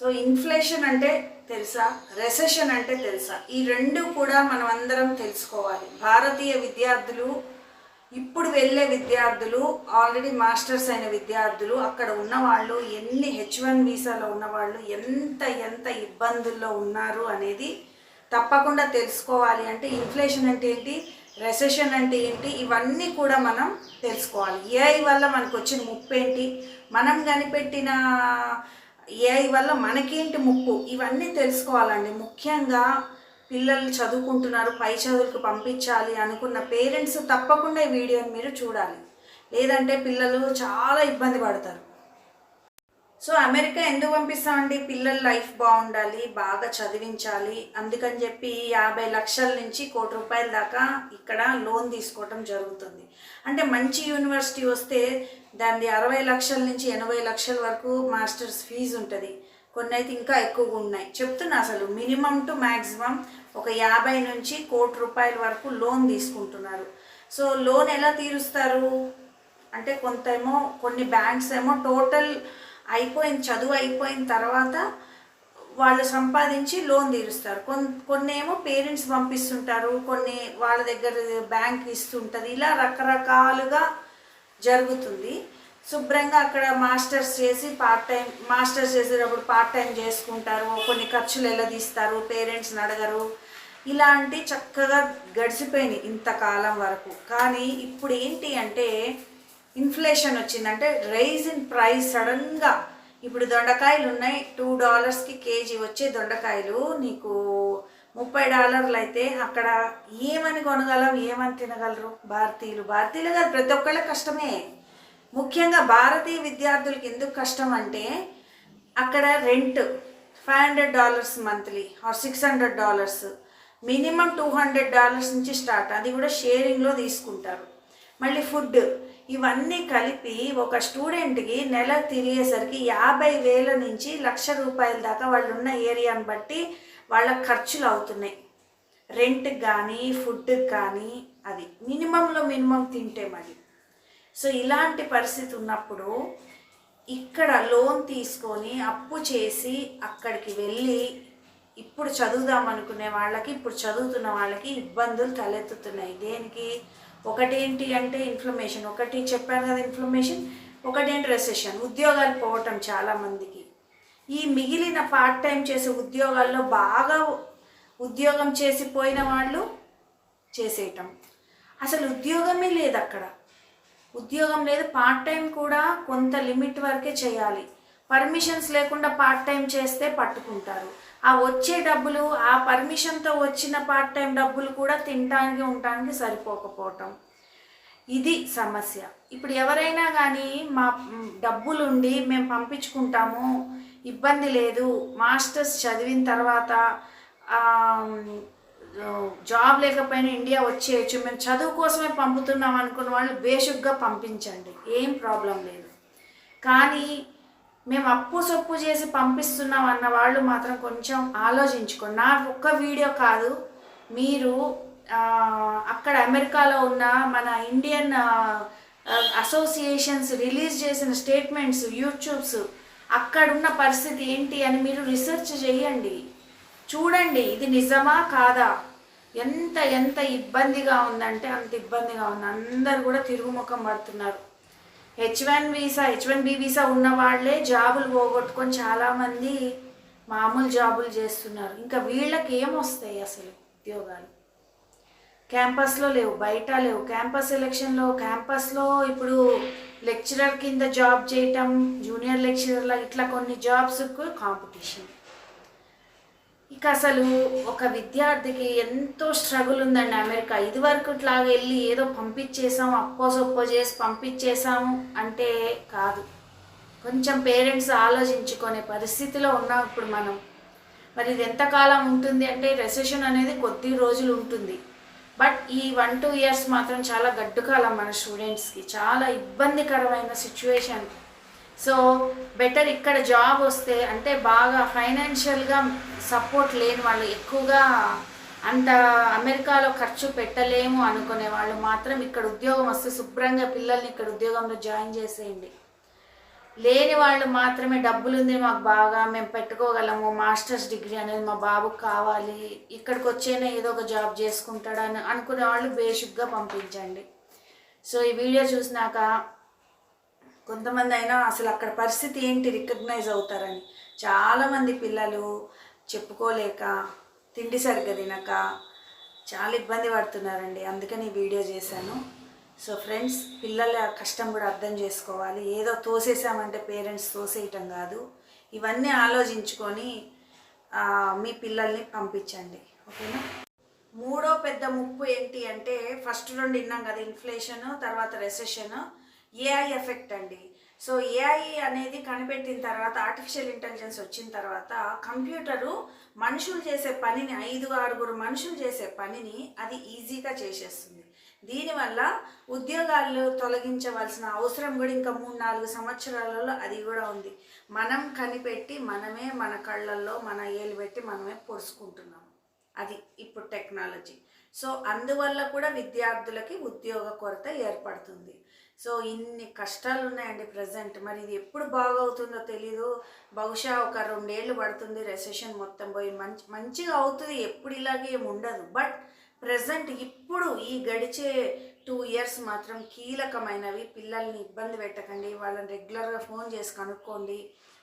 So inflation అంటే తెలుసా? Recession అంటే తెలుసా? ఈ రెండు కూడా మనం అందరం తెలుసుకోవాలి. భారతీయ విద్యార్థులు ఇప్పుడు వెళ్ళే విద్యార్థులు ఆల్రెడీ మాస్టర్స్ అయిన విద్యార్థులు అక్కడ ఉన్నవాళ్ళు ఎన్ని హెచ్ వన్ వీసాలో ఉన్నవాళ్ళు ఎంత ఎంత ఇబ్బందుల్లో ఉన్నారు అనేది తప్పకుండా తెలుసుకోవాలి. అంటే ఇన్ఫ్లేషన్ అంటే ఏంటి? రెసెషన్ అంటే ఏంటి? ఇవన్నీ కూడా మనం తెలుసుకోవాలి. ఏఐ వల్ల మనకు వచ్చిన ముప్పేంటి? మనం కనిపెట్టిన ఏఐ వల్ల మనకేంటి ముప్పు? ఇవన్నీ తెలుసుకోవాలండి. ముఖ్యంగా పిల్లలు చదువుకుంటున్నారు పై చదువులకు పంపించాలి అనుకున్న పేరెంట్స్ తప్పకుండా ఈ వీడియోని మీరు చూడాలి. లేదంటే పిల్లలు చాలా ఇబ్బంది పడతారు. సో అమెరికా ఎందుకు పంపిస్తామండి? పిల్లల లైఫ్ బాగుండాలి బాగా చదివించాలి. అందుకని చెప్పి యాభై లక్షల నుంచి కోటి రూపాయల దాకా ఇక్కడ లోన్ తీసుకోవటం జరుగుతుంది. అంటే మంచి యూనివర్సిటీ వస్తే దాన్ని అరవై లక్షల నుంచి ఎనభై లక్షల వరకు మాస్టర్స్ ఫీజు ఉంటుంది. కొన్ని అయితే ఇంకా ఎక్కువగా ఉన్నాయి. చెప్తున్నా అసలు మినిమం టు మ్యాక్సిమం ఒక యాభై నుంచి కోటి రూపాయల వరకు లోన్ తీసుకుంటున్నారు. సో లోన్ ఎలా తీరుస్తారు? అంటే కొంత ఏమో కొన్ని బ్యాంక్స్ ఏమో టోటల్ అయిపోయిన చదువు అయిపోయిన తర్వాత వాళ్ళు సంపాదించి లోన్ తీరుస్తారు. కొన్ కొన్ని ఏమో పేరెంట్స్ పంపిస్తుంటారు కొన్ని వాళ్ళ దగ్గర బ్యాంక్ ఇస్తుంటుంది ఇలా రకరకాలుగా జరుగుతుంది. శుభ్రంగా అక్కడ మాస్టర్స్ చేసి పార్ట్ టైం మాస్టర్స్ చేసేటప్పుడు పార్ట్ టైం చేసుకుంటారు కొన్ని ఖర్చులు ఎలా తీస్తారు పేరెంట్స్ని అడగరు ఇలాంటి చక్కగా గడిచిపోయినాయి ఇంతకాలం వరకు. కానీ ఇప్పుడు ఏంటి అంటే ఇన్ఫ్లేషన్ వచ్చిందంటే రైజ్ ఇన్ ప్రైస్ సడన్గా ఇప్పుడు దొండకాయలు ఉన్నాయి. టూ డాలర్స్కి కేజీ వచ్చే దొండకాయలు. నీకు ముప్పై డాలర్లు అయితే అక్కడ ఏమని కొనగలం ఏమని తినగలరు? భారతీయులు. భారతీయులు కాదు ప్రతి ఒక్కళ్ళ కష్టమే. ముఖ్యంగా భారతీయ విద్యార్థులకి ఎందుకు కష్టం అంటే అక్కడ rent five hundred dollars monthly or six hundred dollars. Minimum two hundred dollars నుంచి స్టార్ట్. అది కూడా షేరింగ్లో తీసుకుంటారు. మళ్ళీ ఫుడ్. ఇవన్నీ కలిపి ఒక స్టూడెంట్కి నెల తిరిగేసరికి యాభై వేల నుంచి లక్ష రూపాయల దాకా వాళ్ళు ఉన్న ఏరియాని బట్టి వాళ్ళ ఖర్చులు అవుతున్నాయి. రెంట్కి కానీ ఫుడ్కి కానీ అది మినిమంలో మినిమం తింటే మరి. సో ఇలాంటి పరిస్థితి ఉన్నప్పుడు ఇక్కడ లోన్ తీసుకొని అప్పు చేసి అక్కడికి వెళ్ళి ఇప్పుడు చదువుదాం అనుకునే వాళ్ళకి ఇప్పుడు చదువుతున్న వాళ్ళకి ఇబ్బందులు తలెత్తుతున్నాయి. దేనికి? ఒకటేంటి అంటే ఇన్ఫ్లమేషన్ ఒకటి చెప్పాను కదా ఇన్ఫ్లమేషన్ ఒకటేంటి రెసెషన్ ఉద్యోగాలు పోవటం చాలామందికి. ఈ మిగిలిన పార్ట్ టైం చేసే ఉద్యోగాల్లో బాగా ఉద్యోగం చేసిపోయిన వాళ్ళు చేసేయటం. అసలు ఉద్యోగమే లేదు అక్కడ ఉద్యోగం లేదు పార్ట్ టైం కూడా కొంత లిమిట్ వరకే చేయాలి. పర్మిషన్స్ లేకుండా పార్ట్ టైం చేస్తే పట్టుకుంటారు. ఆ వచ్చే డబ్బులు ఆ పర్మిషన్తో వచ్చిన పార్ట్ టైం డబ్బులు కూడా తినడానికి ఉండటానికి సరిపోకపోవటం. ఇది సమస్య. ఇప్పుడు ఎవరైనా కానీ మా డబ్బులుండి మేము పంపించుకుంటాము ఇబ్బంది లేదు మాస్టర్స్ చదివిన తర్వాత జాబ్ లేకపోయినా ఇండియా వచ్చేయచ్చు మేము చదువు కోసమే పంపుతున్నాం అనుకున్న వాళ్ళు బేషుగ్గా పంపించండి. ఏం ప్రాబ్లం లేదు. కానీ మేము అప్పు సొప్పు చేసి పంపిస్తున్నాం అన్న వాళ్ళు మాత్రం కొంచెం ఆలోచించుకోండి నా ఒక్క వీడియో కాదు మీరు అక్కడ అమెరికాలో ఉన్న మన ఇండియన్ అసోసియేషన్స్ రిలీజ్ చేసిన స్టేట్మెంట్స్ యూట్యూబ్స్ అక్కడున్న పరిస్థితి ఏంటి అని మీరు రీసెర్చ్ చేయండి. చూడండి ఇది నిజమా కాదా? ఎంత ఎంత ఇబ్బందిగా ఉందంటే అంత ఇబ్బందిగా ఉంది. అందరు కూడా తిరుగుముఖం పడుతున్నారు. H one visa H one B visa ఉన్న వాళ్ళే జాబులు పోగొట్టుకొని చాలామంది మామూలు జాబులు చేస్తున్నారు. ఇంకా వీళ్ళకి ఏమొస్తాయి అసలు ఉద్యోగాలు? క్యాంపస్లో లేవు బయట లేవు. క్యాంపస్ సెలక్షన్లో క్యాంపస్లో ఇప్పుడు లెక్చరర్ కింద జాబ్ చేయటం జూనియర్ లెక్చరర్ల ఇట్లా కొన్ని జాబ్స్కు కాంపిటీషన్ అసలు ఒక విద్యార్థికి ఎంతో స్ట్రగుల్ ఉందండి అమెరికా. ఇదివరకు ఇట్లాగా వెళ్ళి ఏదో పంపించేసాం అప్పో సొప్పో చేసి పంపించేసాము అంటే కాదు. కొంచెం పేరెంట్స్ ఆలోచించుకునే పరిస్థితిలో ఉన్నాం ఇప్పుడు మనం. మరి ఇది ఎంతకాలం ఉంటుంది అంటే రెసెషన్ అనేది కొద్ది రోజులు ఉంటుంది. బట్ ఈ వన్ టూ ఇయర్స్ మాత్రం చాలా గడ్డుకాలం మన స్టూడెంట్స్కి చాలా ఇబ్బందికరమైన సిచ్యువేషన్ సో బెటర్ ఇక్కడ జాబ్ వస్తే అంటే బాగా ఫైనాన్షియల్గా సపోర్ట్ లేని వాళ్ళు ఎక్కువగా అంత అమెరికాలో ఖర్చు పెట్టలేము అనుకునే వాళ్ళు మాత్రం ఇక్కడ ఉద్యోగం వస్తే శుభ్రంగా పిల్లల్ని ఇక్కడ ఉద్యోగంలో జాయిన్ చేసేయండి. లేని వాళ్ళు మాత్రమే డబ్బులు ఉంది మాకు బాగా మేము పెట్టుకోగలము మాస్టర్స్ డిగ్రీ అనేది మా బాబుకు కావాలి ఇక్కడికి వచ్చేనే ఏదో ఒక జాబ్ చేసుకుంటాడని అనుకునే వాళ్ళు బేసిక్గా పంపించండి. సో ఈ వీడియో చూసినాక కొంతమంది అయినా అసలు అక్కడ పరిస్థితి ఏంటి రికగ్నైజ్ అవుతారని. చాలామంది పిల్లలు చెప్పుకోలేక తిండి సరిగ్గా తినక చాలా ఇబ్బంది పడుతున్నారండి. అందుకని వీడియో చేశాను. సో ఫ్రెండ్స్ పిల్లల కష్టం కూడా అర్థం చేసుకోవాలి. ఏదో తోసేసామంటే పేరెంట్స్ తోసేయటం కాదు. ఇవన్నీ ఆలోచించుకొని మీ పిల్లల్ని పంపించండి. ఓకేనా? మూడో పెద్ద ముప్పు ఏంటి అంటే ఫస్ట్ రెండు విన్నాం కదా ఇన్ఫ్లేషన్ తర్వాత రెసెషన్. ఏఐ ఎఫెక్ట్ అండి. సో ఏఐ అనేది కనిపెట్టిన తర్వాత ఆర్టిఫిషియల్ ఇంటెలిజెన్స్ వచ్చిన తర్వాత కంప్యూటరు మనుషులు చేసే పనిని ఐదు ఆరుగురు మనుషులు చేసే పనిని అది ఈజీగా చేసేస్తుంది. దీనివల్ల ఉద్యోగాలు తొలగించవలసిన అవసరం కూడా ఇంకా మూడు నాలుగు సంవత్సరాలలో అది కూడా ఉంది. మనం కనిపెట్టి మనమే మన కళ్ళల్లో మన ఏలు పెట్టి మనమే పొడుచుకుంటున్నాం అది ఇప్పుడు టెక్నాలజీ. సో అందువల్ల కూడా విద్యార్థులకి ఉద్యోగ కొరత ఏర్పడుతుంది. సో ఇన్ని కష్టాలు ఉన్నాయండి ప్రజెంట్. మరి ఇది ఎప్పుడు బాగవుతుందో తెలీదు. బహుశా ఒక రెండేళ్ళు పడుతుంది రెసెషన్ మొత్తం పోయి. మంచి మంచిగా అవుతుంది. ఎప్పుడు ఇలాగే ఏమి ఉండదు. బట్ ప్రజెంట్ ఇప్పుడు ఈ గడిచే టూ ఇయర్స్ మాత్రం కీలకమైనవి. పిల్లల్ని ఇబ్బంది పెట్టకండి. వాళ్ళని రెగ్యులర్గా ఫోన్ చేసి కనుక్కోండి.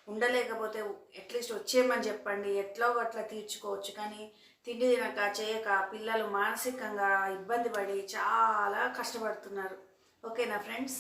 ఉండలేకపోతే అట్లీస్ట్ వచ్చేయమని చెప్పండి. ఎట్లా అట్లా తీర్చుకోవచ్చు. కానీ తిండి తినక చేయక పిల్లలు మానసికంగా ఇబ్బంది పడి చాలా కష్టపడుతున్నారు. ఓకేనా ఫ్రెండ్స్?